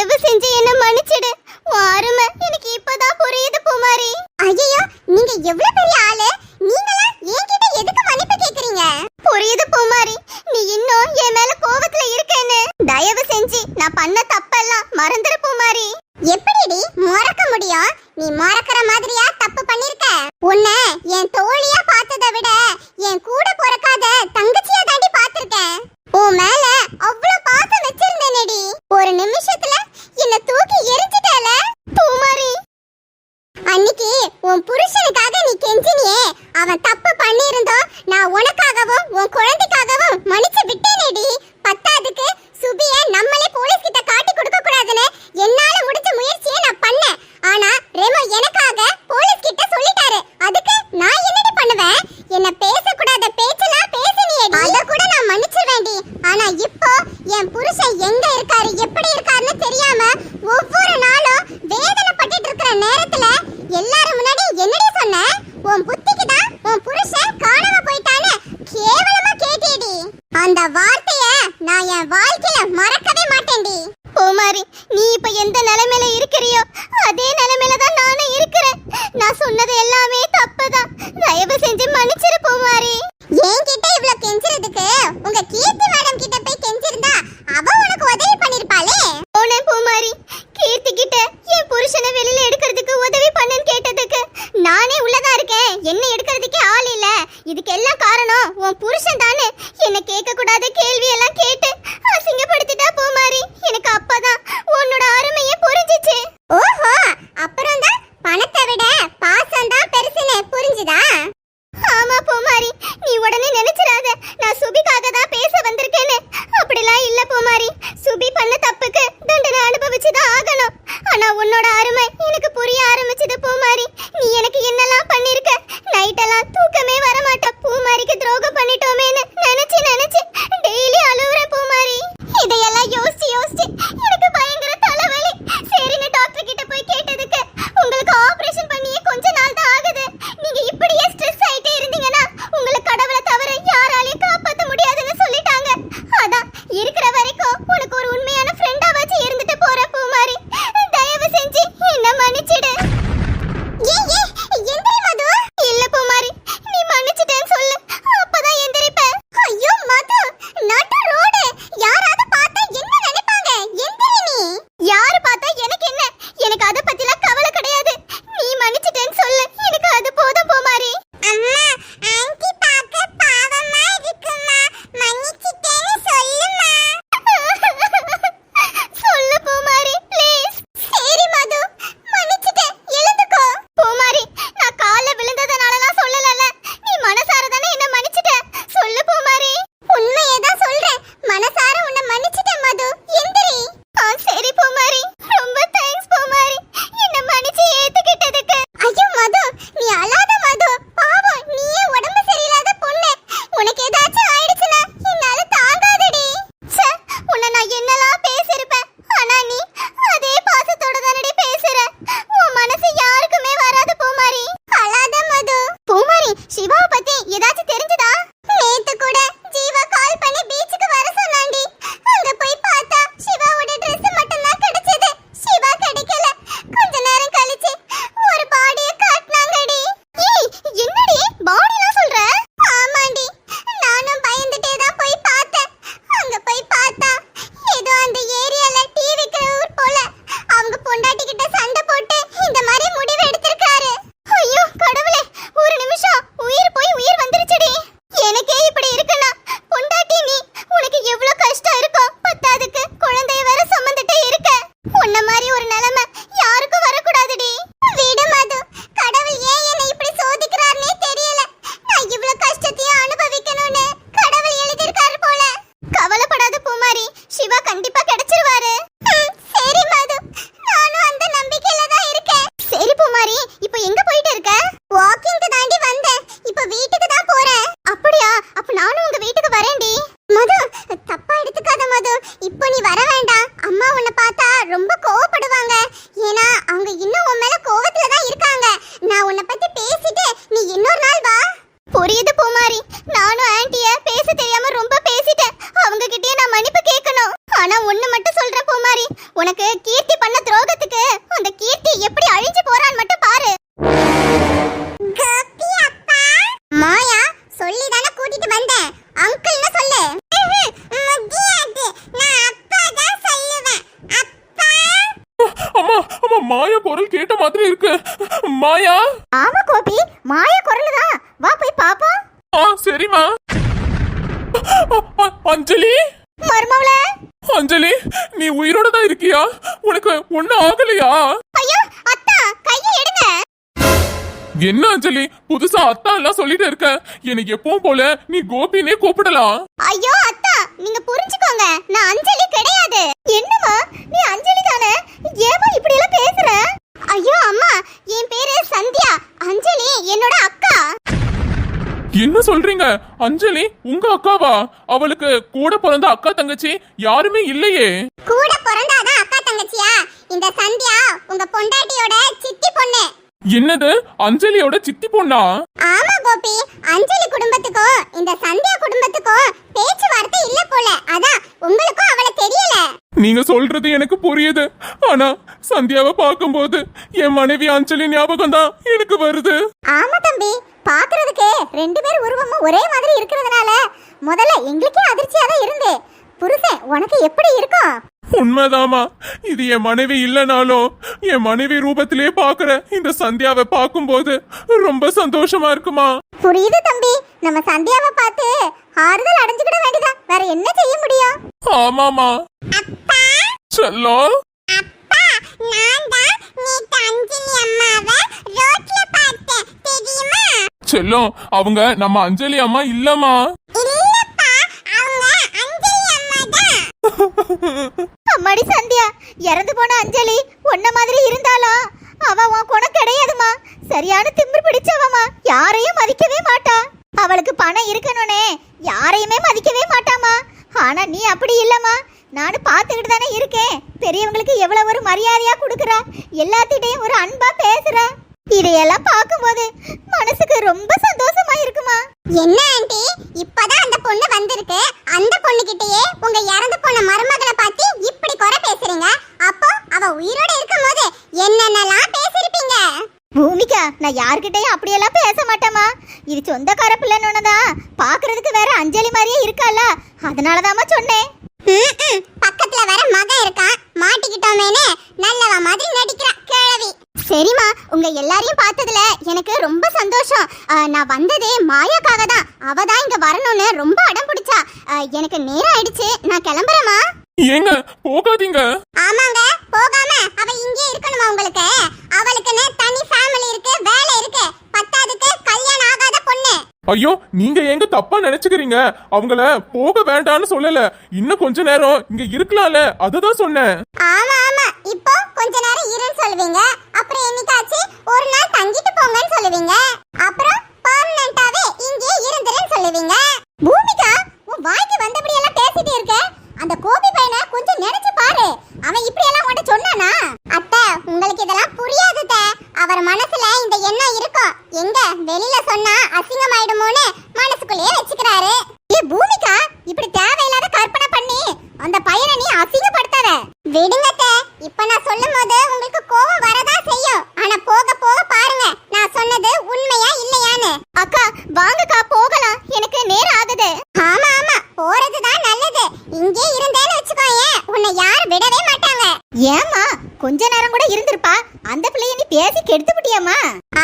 தயவு செஞ்சு என்ன மன்னிச்சிடு. வாருமை இப்ப எந்த நிலைமையில இருக்கிறியோ அதே நிலைமையில தான் நானும் இருக்கிறேன். நான் சொன்னது எல்லாமே தப்பு தான் தயவு செஞ்சு மன்னிச்சிரு பூமாரி. என்கிட்ட இவ்வளவு கெஞ்சிறதுக்கு உங்க கீர்த்தி மேடம் கிட்ட போய் கெஞ்சிருந்தா அவ உனக்கு உதவி பண்ணிருப்பாளே. போனேன் பூமாரி. கீர்த்தி கிட்ட என் புருஷனை வெளியில எடுக்கிறதுக்கு உதவி பண்ணுன்னு கேட்டதுக்கு நானே உள்ளதா இருக்கேன். என்ன எடுக்கிறதுக்கே ஆள் இல்ல. இதுக்கு எல்லாம் காரணம் உன் புருஷன் தானே. என்ன கேட்க கூடாத கேள்வி எல்லாம் கேட்டு உனக்கு கீர்த்தி பண்ண துரோகத்துக்கு அந்த கீர்த்தி எப்படி அழிஞ்சு போறான்னு மட்டும் பாரு. கோபி அப்பா. மாயா சொல்லி தானே கூட்டிட்டு வந்தேன். அங்கிள்னு சொல்லு. முடியாது. நான் அப்பா தான் சொல்லுவேன். அப்பா. அம்மா அம்மா மாயா குரல் கேட்ட மாதிரி இருக்கு. மாயா? ஆமா கோபி மாயா குரல் தான் வா போய் பாப்போம். ஆ சரிம்மா. அஞ்சலி? மருமவள. அஞ்சலி நீ உயிரோட தான் இருக்கியா? உனக்கு ஒண்ணும் ஆகலையா? ஐயோ அத்தா கையை எடுங்க. என்ன அஞ்சலி புதுசா அத்தா எல்லாம் சொல்லிட்டு இருக்க? எனக்கு எப்பவும் போல நீ கோபினே கூப்பிடலாம். ஐயோ அத்தா நீங்க புரிஞ்சுக்கோங்க. நான் அஞ்சலி கிடையாது. என்னம்மா நீ அஞ்சலி தானே? ஏமா இப்படி எல்லாம் பேசுற? ஐயோ அம்மா என் பேரு சந்தியா. அஞ்சலி என்னோட அக்கா. என்ன சொல்றீங்க? அஞ்சலி உங்க அக்காவா? அவளுக்கு கூட பிறந்த அக்கா தங்கச்சி யாருமே இல்லையே. கூட பிறந்தாதான் அக்கா தங்கச்சியா? இந்த சந்தியா உங்க பொண்டாட்டியோட சித்தி பொண்ணு. என்னது? அஞ்சலியோட சித்தி பொண்ணா? ஆமா கோபி. அஞ்சலி குடும்பத்துக்கும் இந்த சந்தியா குடும்பத்துக்கும் பேச்சுவார்த்தை இல்ல போல. அதான் உங்களுக்கும் அவளை தெரியல. நீங்க சொல்றது எனக்கு புரியுது. ஆனா சந்தியாவை பார்க்கும்போது என் மனைவி அஞ்சலி ஞாபகம் தான் எனக்கு வருது. ஆமா தம்பி. பாக்குறதுக்கு ரெண்டு பேர் உருவமும் ஒரே மாதிரி இருக்கிறதுனால முதல்ல எங்களுக்கே அதிர்ச்சியா தான் இருந்து. புருஷன் உனக்கு எப்படி இருக்கும்? உண்மைதாமா இது என் மனைவி இல்லைனாலும் என் மனைவி ரூபத்திலே பாக்குற இந்த சந்தியாவை பார்க்கும்போது ரொம்ப சந்தோஷமா இருக்குமா? புரியுது தம்பி. நம்ம சந்தியாவை பார்த்து ஆறுதல் அடைஞ்சுக்கிட வேண்டியதான் வேற என்ன செய்ய முடியும்? ஆமாமா தெரியுமா? செல்லம் அவங்க நம்ம அஞ்சலி அம்மா இல்லம்மா இல்லப்பா அவங்க அஞ்சலி அம்மா தான் அம்மாடி சந்தியா இறந்து போன அஞ்சலி உன்ன மாதிரி இருந்தாலும் அவ உன் குணம் கிடையாதுமா சரியான திமிர் பிடிச்சவமா யாரையும் மதிக்கவே மாட்டா. அவளுக்கு பணம் இருக்கணும்னே யாரையுமே மதிக்கவே மாட்டாமா ஆனா நீ அப்படி இல்லம்மா. நானும் பார்த்துக்கிட்டு தானே இருக்கேன். பெரியவங்களுக்கு எவ்வளவு ஒரு மரியாதையா கொடுக்குறா. எல்லாத்திட்டையும் ஒரு அன்பா பேசுறா. இதையெல்லாம் பார்க்கும்போது மனசுக்கு ரொம்ப சந்தோஷமா இருக்குமா என்ன ஆண்டி? இப்பதான் அந்த பொண்ணு வந்திருக்கு. அந்த பொண்ணு கிட்டயே உங்க இறந்து போன மருமகளை பார்த்து இப்படி குறை பேசுறீங்க? அப்போ அவ உயிரோட இருக்கும்போது என்னென்னலாம் பேசிருப்பீங்க பூமிகா நான் யார்கிட்டயும் அப்படியெல்லாம் பேச மாட்டேமா இது சொந்தக்கார பிள்ளைன்னு பாக்குறதுக்கு வேற அஞ்சலி மாதிரியே இருக்கால அதனாலதாம்மா சொன்னேன். பக்கத்துல வேற மகன் இருக்கான். மாட்டிக்கிட்டோமேனு நல்லவ மாதிரி நடிக்கிறா கிழவி சரிம்மா உங்க எல்லாரையும் பார்த்ததுல எனக்கு ரொம்ப சந்தோஷம். நான் வந்ததே மாயாக்காக தான். அவ தான் இங்க வரணும்னு ரொம்ப அடம் பிடிச்சா. எனக்கு நேரம் ஆயிடுச்சு. நான் கிளம்புறேம்மா. ஏங்க போகாதீங்க. ஆமாங்க போகாம அவ இங்கே இருக்கணுமா உங்களுக்கு? அவளுக்குன்னு தனி ஃபேமிலி இருக்கு வேலை இருக்கு. பத்தாதுக்கு கல்யாணம் ஆகாத பொண்ணு. ஐயோ நீங்க எங்க தப்பா நினைச்சுக்கிறீங்க? அவங்கள போக வேண்டாம்னு சொல்லல. இன்னும் கொஞ்ச நேரம் இங்க இருக்கலாம்ல. அதுதான் சொன்னேன். ஆமா ஆமா. இப்போ கொஞ்ச நேரம் இருன்னு சொல்லுவீங்க. அப்புறம் என்னைக்காச்சு ஒரு நாள் தங்கிட்டு போங்கன்னு சொல்லுவீங்க. அப்புறம் பர்மனண்டாவே இங்கே இருந்துருன்னு சொல்லுவீங்க. பூமிகா உன் வாய்க்கு வந்தபடி எல்லாம் பேசிட்டு இருக்க. அந்த கோபி பையனை கொஞ்சம் நினைச்சு பாரு. அவன் இப்படி எல்லாம் உன்கிட்ட சொன்னானா? அத்தை உங்களுக்கு இதெல்லாம் புரியாது அவர் மனசுல இந்த எண்ணம் இருக்கும். எங்க? வெளியில சொன்னா அசிங்கமாயிடுமோன்னு மனசுக்குள்ளேயே வச்சுக்கிறாரு. ஏ பூமிகா இப்படி தேவையில்லாத கற்பனை பண்ணி அந்த பையனை நீ அசிங்கப்படுத்தாத. விடுங்க இப்ப நான் சொல்லும் போது உங்களுக்கு கோபம் வரதா செய்யும். ஆனா போக போக பாருங்க நான் சொன்னது உண்மையா இல்லையான்னு. அக்கா வாங்கக்கா போகலாம். எனக்கு நேரம் ஆகுது. ஆமா ஆமா போறதுதான் நல்லது. இங்கே இருந்தேன்னு வச்சுக்கோயேன். உன்னை யாரும் விடவே மாட்டாங்க. ஏமா கொஞ்ச நேரம் கூட இருந்திருப்பா. அந்த பிள்ளைய நீ பேசி கெடுத்து விட்டியம்மா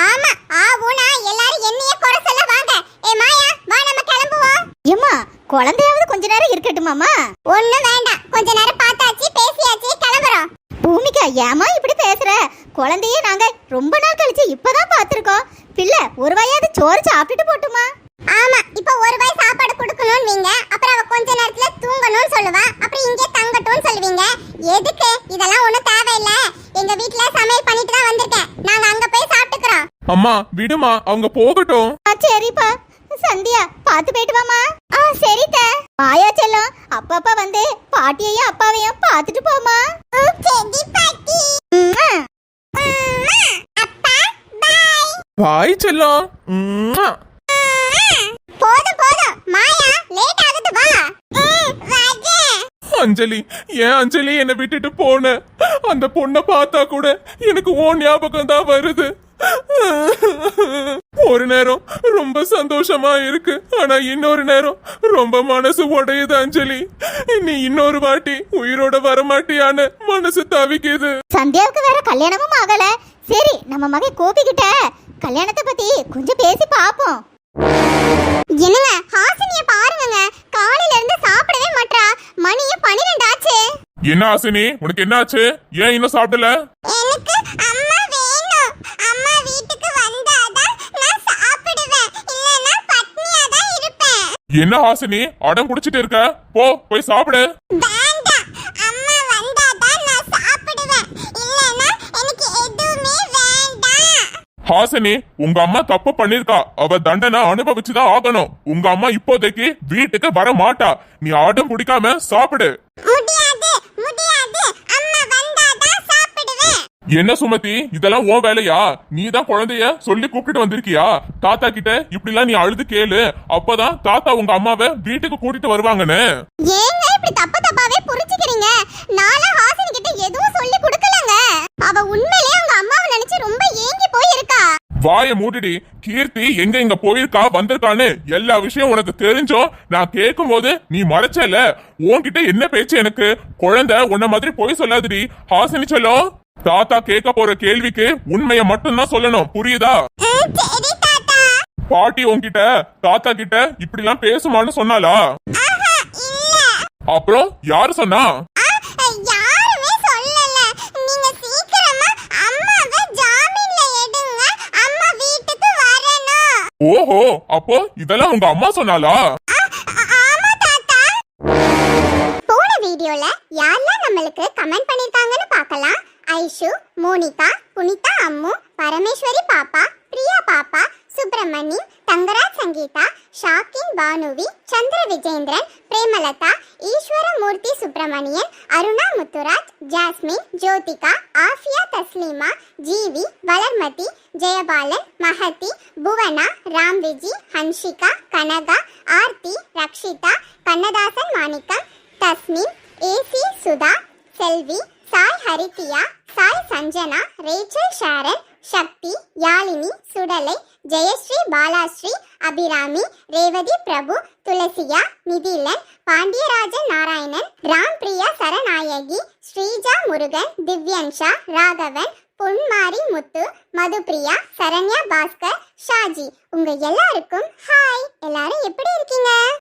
ஆமா ஆ ஊனா எல்லாரும் என்னைய குறை சொல்ல வாங்க. ஏ மாயா வா நம்ம கிளம்புவோம். ஏமா குழந்தையாவது கொஞ்ச நேரம் இருக்கட்டுமாமா ஒண்ணும் வேண்டாம். கொஞ்ச நேரம் கிளம்புறோம் பூமிகா ஏமா இப்படி பேசுற? குழந்தைய நாங்க ரொம்ப நாள் கழிச்சு இப்பதான் பார்த்திருக்கோம். பிள்ளை ஒரு வாயாவது சோறு சாப்பிட்டுட்டு போட்டுமா? ஆமா இப்ப ஒரு வாய் சாப்பாடு கொடுக்கணும்னு நீங்க அப்புறம் அவ கொஞ்ச நேரத்துல தூங்கணும்னு சொல்லுவா அப்புறம் இங்கே தங்கட்டும்னு சொல்லுவீங்க. எதுக்கு? இதெல்லாம் ஒண்ணும் தேவையில்ல. எங்க வீட்ல சமையல் பண்ணிட்டு தான் வந்திருக்கேன். நாங்க அங்க போய் சாப்பிட்டுக்கிறோம். அம்மா விடுமா அவங்க போகட்டும். சரிப்பா. சந்தியா பாத்து போயிட்டு வாமா ஆ சரித்த மாயா செல்லம். அப்பப்பா வந்து பாட்டியையும் அப்பாவையும் பாத்துட்டு போமா அப்பா பாய் செல்லம். உம்மா. போதும் போதும். மாயா லேட் ஆகுது வா. அஞ்சலி ஏன் அஞ்சலி என்னை விட்டுட்டு போன? அந்த பொண்ணை பார்த்தா கூட எனக்கு ஓ ஞாபகம் தான் வருது. ஒரு நேரம் ரொம்ப சந்தோஷமா இருக்கு. ஆனா இன்னொரு நேரம் ரொம்ப மனசு உடையுது அஞ்சலி. நீ இன்னொரு வாட்டி உயிரோட வரமாட்டியான்னு மனசு தவிக்குது. சந்தியாவுக்கு வேற கல்யாணமும் ஆகல. சரி நம்ம மகன் கோபி கிட்ட கல்யாணத்தை பத்தி கொஞ்சம் பேசி பாப்போம். என்னங்க ஹாசினிய பாருங்கங்க. காலையில இருந்து சாப்பிடவே மாட்றா. மணியே பன்னிரெண்டு ஆச்சு என்ன ஆசினி உனக்கு என்ன ஆச்சு ஏன் இன்னும் சாப்பிடல எனக்கு அம்மா வேணும் அம்மா வீட்டுக்கு வந்தாதான் நான் சாப்பிடுவேன் இல்லனா பட்னியா தான் இருப்பேன் என்ன ஹாசினி? அடம் குடிச்சிட்டு இருக்க? போ போய் சாப்பிடு. ஹாசினி உங்க அம்மா தப்பு பண்ணிருக்கா. அவ தண்டனை அனுபவிச்சுதான் ஆகணும். உங்க அம்மா இப்போதைக்கு வீட்டுக்கு வர மாட்டா நீ அடம் பிடிக்காம சாப்பிடு முடியாது முடியாது அம்மா வந்தாதான் சாப்பிடுவேன் என்ன சுமதி? இதெல்லாம் உன் வேலையா? நீ தான் குழந்தைய சொல்லி கூப்பிட்டு வந்திருக்கியா? தாத்தா கிட்ட இப்படிலாம் நீ அழுது கேளு. அப்பதான் தாத்தா உங்க அம்மாவை வீட்டுக்கு கூட்டிட்டு வருவாங்கன்னு. ஏங்க இப்படி தப்பு தப்பாவே புரிஞ்சுக்கிறீங்க? நாளா ஹாசினி கிட்ட எதுவும் சொல்லி கொடுக்கலங்க. அவ உண்மையிலேயே அவங்க அம்மாவை நினைச்சு ரொம்ப ஏங்கி போயிருக்கா. வாய மூடிடி. கீர்த்தி எங்க இங்க போயிருக்கா வந்திருக்கான்னு எல்லா விஷயம் உனக்கு தெரிஞ்சோம் நான் கேட்கும் போது நீ மறைச்சல. உன்கிட்ட என்ன பேச்சு எனக்கு? குழந்தை உன்ன மாதிரி போய் சொல்லாதடி. ஹாசினி சொல்லும் தாத்தா கேட்க போற கேள்விக்கு உண்மைய மட்டும்தான் சொல்லணும். புரியுதா? பாட்டி உன்கிட்ட தாத்தா கிட்ட இப்படிலாம் பேசுமான்னு சொன்னாளா? ஆஹா இல்ல. அப்புறம் யாரு சொன்னா? ஓஹோ அப்போ இதெல்லாம் உங்க அம்மா தாத்தா. போன வீடியோல யாரெல்லாம் நம்மளுக்கு கமெண்ட் பண்ணிருக்காங்கன்னு பார்க்கலாம். ஐஷு மோனிகா புனிதா அம்மு பரமேஸ்வரி பாப்பா பிரியா பாப்பா Subramani Thangaraj Sangeetha ஷாக்கின் பானுவி Chandra Vijendran Premalatha Eswaramoorthy Subramanian Aruna Muthuraj Jasmine Jyothika Afiya Taslima Jeevi Valarmathi Jayabalan Mahdi Bhuvana ராம்விஜி Hanshika Kanaka Aarthi Rakshitha Kannadasan Manickam Tasmin AC Sudha Selvi Sai Harithya Sai Sanjana Rachel Sharon Sakthi Yazhini Sudalai Jayashree Balashree Abirami Revathi Prabhu Thulasiya Nithilan Pandiyarajan Narayanan Ram Priya Saranayagi Sreeja Murugan Divyansha Raghavan Ponmari Muthu Madhupriya Saranya Bhaskar Shaji. உங்க எல்லாருக்கும் hi. எல்லாரும் எப்படி இருக்கீங்க?